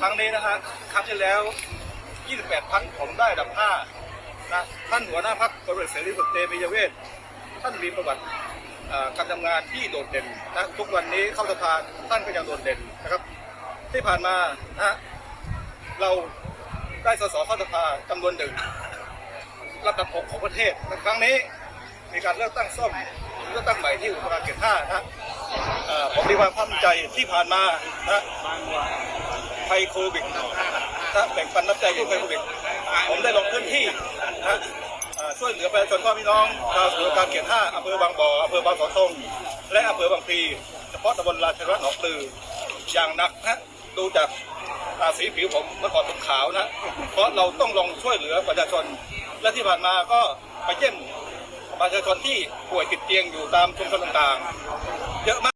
ครั้งนี้นะฮะครั้งที่แล้ว 28พักผมได้ดับ5นะท่านหัวหน้าพักบริษัทเสรีสุดเตมียเวทท่านมีประวัติการทำงานที่โดดเด่นนะทุกวันนี้เข้าสภาท่านก็ยังโดดเด่นนะครับ ที่ผ่านมานะเราได้สสเข้าสภาจำนวนหนึ่งระดับหกของประเทศในครั้งนี้มีการเลือกตั้งซ่อมเลือกตั้งใหม่ที่อุตสากรรมเขตห้านะ เอ่อผมมีความภาคภูมิใจที่ผ่านมานะภัยโควิดถ้าแบ่งปันน้ำใจผู้ภัยโควิดผมได้ลงพื้นที่นะช่วยเหลือประชาชนพ่อพี่น้องชาวสุรการเขตห้าอำเภอบางบ่ออำเภอบางสาวทงและอำเภอบางพลีเฉพาะตำบลราชวัฒน์หนองปลือ อย่างหนักนะดูจากอ่าสีผิวผมเมื่อก่อนผมขาวนะ เพราะเราต้องลงช่วยเหลือประชาชน และที่ผ่านมาก็ไปเยี่ยมประชาชนที่ป่วยติดเตียงอยู่ตามชุมชนต่างๆ เยอะมาก